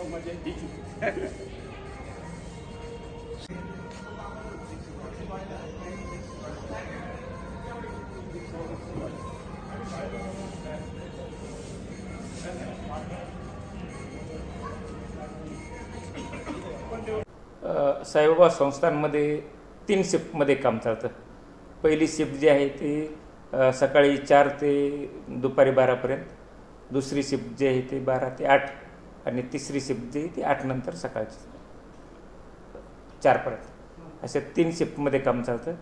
तो म्हणजे हीच साईबाबा संस्थांमध्ये तीन शिफ्टमध्ये काम चालतं. पहिली शिफ्ट जी आहे ती सकाळी चार ते दुपारी बारापर्यंत. दुसरी शिफ्ट जी आहे ती बारा ते आठ. आणि तिसरी शिफ्ट जी ती आठ नंतर सकाळची. चारपर्यंत. अशा तीन शिफ्टमध्ये काम चालतं.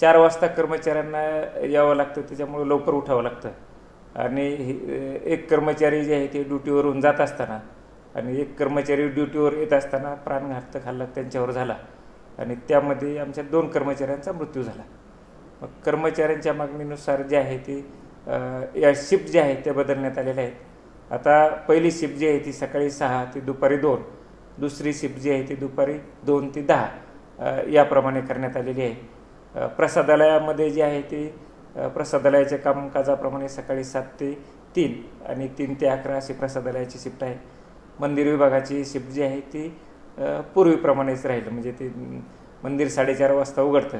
चार वाजता कर्मचाऱ्यांना यावं लागतं त्याच्यामुळे लवकर उठावं लागतं. आणि हे- एक कर्मचारी जे आहे ते ड्युटीवरून जात असताना आणि एक कर्मचारी ड्युटीवर येत असताना प्राणघातक हल्ला त्यांच्यावर झाला. आणि त्यामध्ये आमच्या दोन कर्मचाऱ्यांचा मृत्यू झाला. मग कर्मचाऱ्यांच्या मागणीनुसार जे आहे ते या शिफ्ट जे आहेत ते बदलण्यात आलेल्या आहेत. आता पहिली शिफ्ट जी आहे ती सकाळी सहा ते दुपारी दोन. दुसरी शिफ्ट जी आहे ती दुपारी दोन ते दहा. याप्रमाणे करण्यात आलेली आहे. प्रसादालयामध्ये जे आहे ते प्रसादालयाच्या कामकाजाप्रमाणे सकाळी सात ते तीन आणि तीन ते अकरा अशी प्रसादालयाची शिफ्ट आहे. मंदिर विभागाची शिफ्ट जी आहे ती पूर्वीप्रमाणेच राहील. म्हणजे ते मंदिर साडेचार वाजता उघडतं.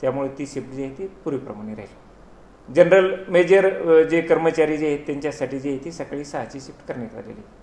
त्यामुळे ती शिफ्ट जी आहे ती पूर्वीप्रमाणे राहील. जनरल मेजर जे कर्मचारी जे आहेत त्यांच्यासाठी जी आहे ती सकाळी सहाची शिफ्ट करण्यात आलेली आहे.